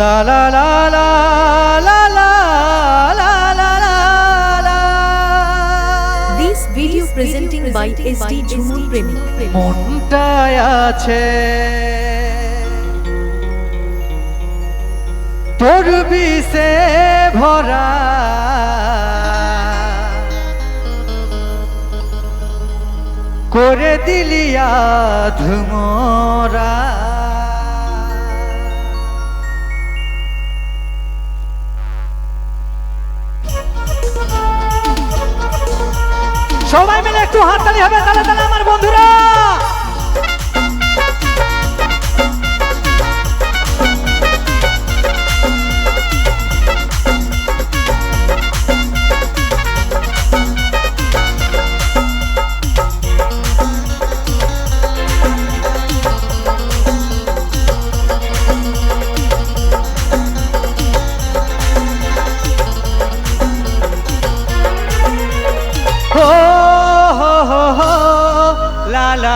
লা লা লা লা লা লা লা লা লা। This video presenting by SD Jhumur Premi. মনটায় আছে তোর বিষে ভরা করে দিলিয়া ধুমরা সবাই মিলে একটু হাততালি হবে তাহলে তাহলে আমার বন্ধুরা।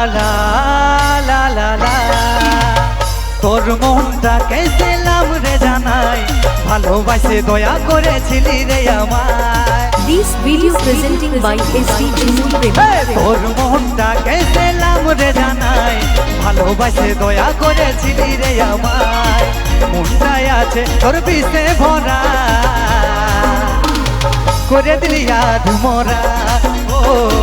লা লা লা লা। তোর মনটা কেছিলাম রে জানাই ভালোবাসে দয়া করেছিলি রে আমায়। This video presenting by SD Jhumur hey, Premi. তোর মনটা কেছিলাম রে জানাই ভালোবাসে দয়া করেছিলি রে আমায়। মনটায় আছে তোর বিষে ভরা। করে দিলি আধ মোরা। ও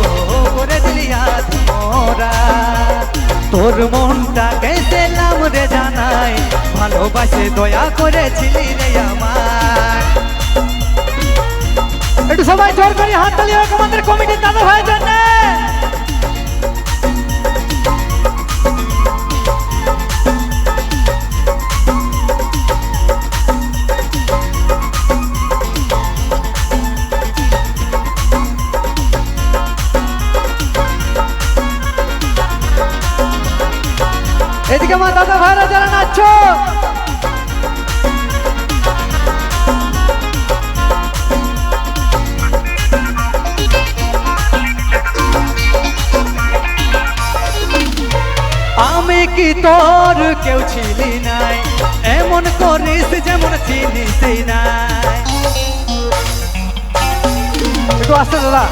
তোর মনটা কেছিলাম রে জানাই। ভালোবাসে দয়া করেছিলি রে আমার একটু সবাই জোর করে হাত তালি আমাদের কমিটির দাদা ভাইয়ের জন্য। এদিকে আমার দাদা ভাইরা যারা নাচছো। আমি কি তোর কেউ ছিলি নাই? এমন করিস যেমন চিনিস নাই। একটু আসতে দাদা।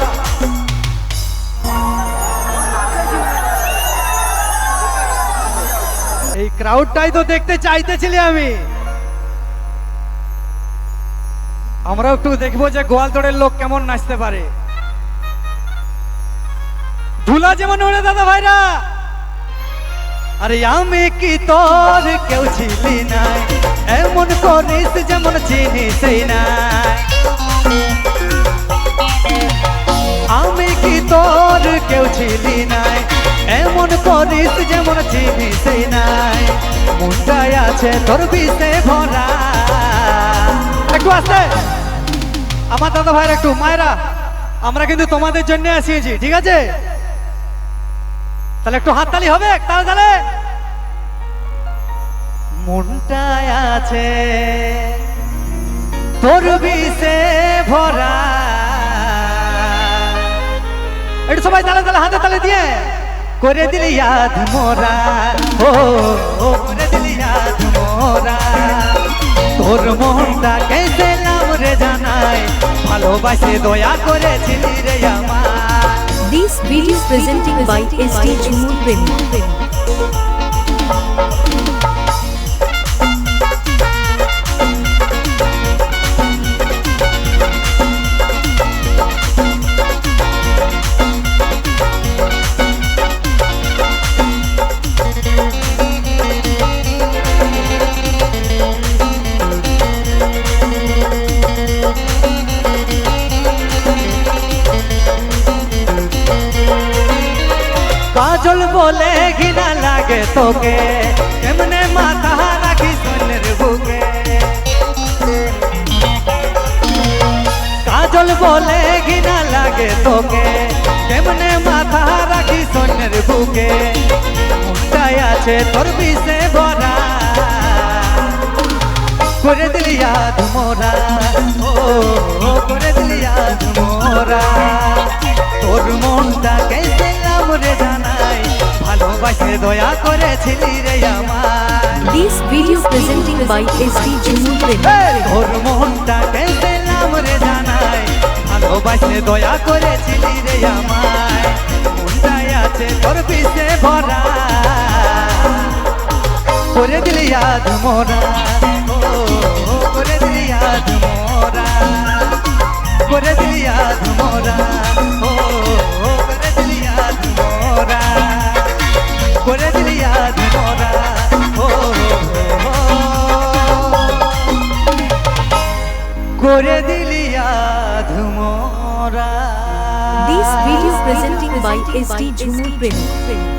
ক্রাউডটাই তো দেখতে চাইতেছিলি আমি। আমরাও একটু দেখব যে গোয়ালতোড়ের লোক কেমন নাচতে পারে। ধুলা যেমন ওরে দাদা ভাইরা। আরে আমি কি তোর কেউ ছিলি নাই। এমন করিস যেমন চিনিস নাই। আমি কি তোর কেউ ছিলি নাই। এমন করিস যেমন চিনিস নাই। মুন্ডায় আছে, তোর বিষে ভরা। একটু আসতে। আমার দাদা ভাইরা একটু, মায়েরা, আমরা কিন্তু তোমাদের জন্য আসিয়েছি, ঠিক আছে? তাহলে একটু হাততালি হবে তাহলে তাহলে মনটায় আছে, তোর বিষে ভরা। একটু সবাই তালে তালে, হাতে তালে দিয়ে, করে দিলি ইয়াদ মোরা। ও, করে ভালোবাসে দয়া করেছিলি রে আমার This video presenting by SD Jhumur Premi. তোকে কেমনে মাথা রাখি সোনের বুকে কাজল বলে ঘৃণা লাগে তোকে কেমনে মাথা রাখি সোনের বুকে মুন্ডায় আছে তোর বিষে ভরা করে দিলি ইয়াদ ভালোবাসে দয়া করেছিলি রে আমায় This video presenting by SD Jumur Premi. তোর মনটাকে দিলাম রে জানাই। ভালোবাসে দয়া করেছিলি রে আমায়। মনটাই আছে তোর পিছে ভরা। করে দিলি আজ মোরা। করে দিলি আজ মোরা। করে দিলি আজ মোরা। করে দিলি আজ মোরা This video presenting by SD Jumur Premi.